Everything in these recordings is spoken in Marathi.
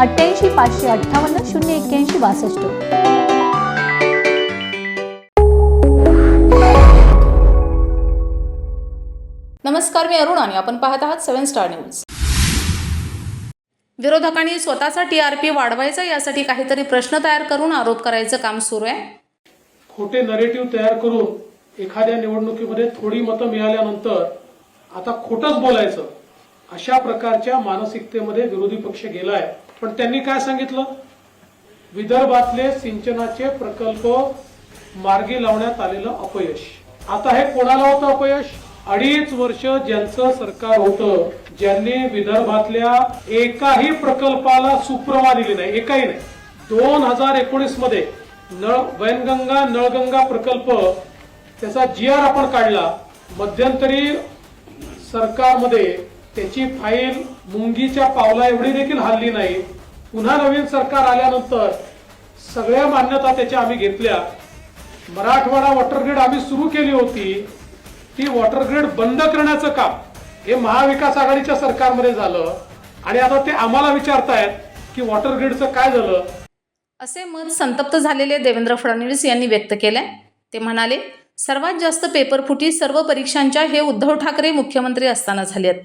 अठ्ठ्याऐंशी पाचशे अठ्ठावन्न शून्य एक्क्याऐंशी बासष्ट. नमस्कार मी अरुण आणि आपण पाहत आहात सेव्हन स्टार न्यूज. विरोधकांनी स्वतःचा टीआरपी वाढवायचा यासाठी काहीतरी प्रश्न तयार करून आरोप करायचं काम सुरू आहे. खोटे नरेटिव्ह तयार करून एखाद्या निवडणुकीमध्ये थोडी मतं मिळाल्यानंतर आता खोटंच बोलायचं अशा प्रकारच्या मानसिकतेमध्ये विरोधी पक्ष गेलाय. पण त्यांनी काय सांगितलं? विदर्भातले सिंचनाचे प्रकल्प मार्गी लावण्यात आलेलं अपयश. आता हे कोणाला होतं अपयश? अडीच वर्ष ज्यांचं सरकार होतं ज्यांनी विदर्भातल्या एकाही प्रकल्पाला सुप्रमा दिली नाही एकाही नाही. दोन हजार एकोणीसमध्ये नळ वैनगंगा नळगंगा प्रकल्प त्याचा जी आर आपण काढला मध्यंतरी सरकारमध्ये त्याची फाईल मुंगीच्या पावला एवढी देखील हल्ली नाही. पुन्हा नवीन सरकार आल्यानंतर सगळ्या मान्यता त्याच्या आम्ही घेतल्या. मराठवाडा वॉटर ग्रीड आम्ही सुरू केली होती. ती वॉटर ग्रीड बंद करण्याचं काम हे महाविकास आघाडीच्या सरकारमध्ये झालं. आणि आता ते आम्हाला विचारतायत की वॉटर ग्रीडचं काय झालं? असे मत संतप्त झालेले देवेंद्र फडणवीस यांनी व्यक्त केलंय. ते म्हणाले सर्वात जास्त पेपरफुटी सर्व परीक्षांच्या हे उद्धव ठाकरे मुख्यमंत्री असताना झाले आहेत.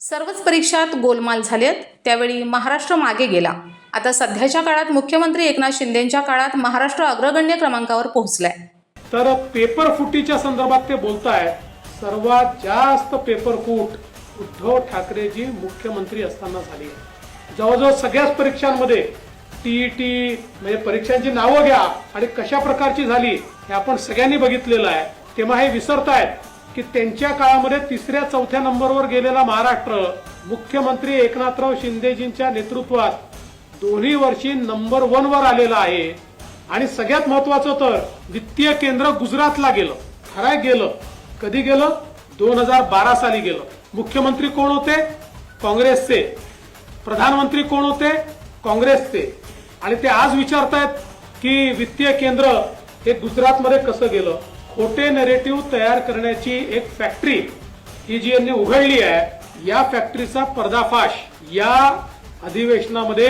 सर्वच परीक्षात गोलमाल झालेत. त्यावेळी महाराष्ट्र मागे गेला. आता सध्याच्या काळात मुख्यमंत्री एकनाथ शिंदेच्या काळात महाराष्ट्र अग्रगण्य क्रमांकावर पोहोचलाय. तर पेपर फुटीच्या संदर्भात ते बोलतायत सर्वात जास्त पेपर फूट उद्धव ठाकरेजी मुख्यमंत्री असताना झाली आहे. जवळजवळ सगळ्याच परीक्षांमध्ये टीईटी म्हणजे परीक्षांची नावं घ्या आणि कशा प्रकारची झाली हे आपण सगळ्यांनी बघितलेलं आहे. तेव्हा हे विसरतायत. की त्यांच्या काळामध्ये तिसऱ्या चौथ्या नंबरवर गेलेला महाराष्ट्र मुख्यमंत्री एकनाथराव शिंदेजींच्या नेतृत्वात दोन्ही वर्षी नंबर वन वर आलेला आहे. आणि सगळ्यात महत्वाचं तर वित्तीय केंद्र गुजरातला गेलं. खराय गेलं. कधी गेलं? दोन हजार बारा साली गेलं. मुख्यमंत्री कोण होते? काँग्रेसचे. प्रधानमंत्री कोण होते? काँग्रेसचे. आणि ते आज विचारतायत की वित्तीय केंद्र हे गुजरातमध्ये कसं गेलं? खोटे नेरेटिव्ह तयार करण्याची एक फॅक्टरी ही जी यांनी उघडली आहे या फॅक्टरीचा पर्दाफाश या अधिवेशनामध्ये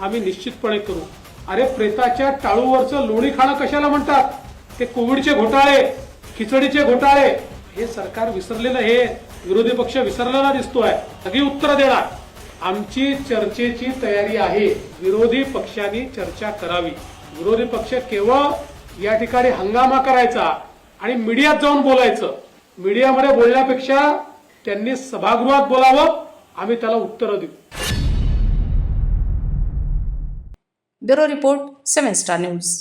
आम्ही निश्चितपणे करू. अरे प्रेताच्या टाळूवरचं लोणी खाणं कशाला म्हणतात? ते कोविडचे घोटाळे खिचडीचे घोटाळे हे सरकार विसरलेलं हे विरोधी पक्ष विसरलेला दिसतोय. सगळी उत्तरं देणार. आमची चर्चेची तयारी आहे. विरोधी पक्षांनी चर्चा करावी. विरोधी पक्ष केवळ या ठिकाणी हंगामा करायचा आणि मीडियात जाऊन बोलायचं. मीडियामध्ये बोलण्यापेक्षा त्यांनी सभागृहात बोलावं आम्ही त्याला उत्तरं देऊ. Bureau report seven star news.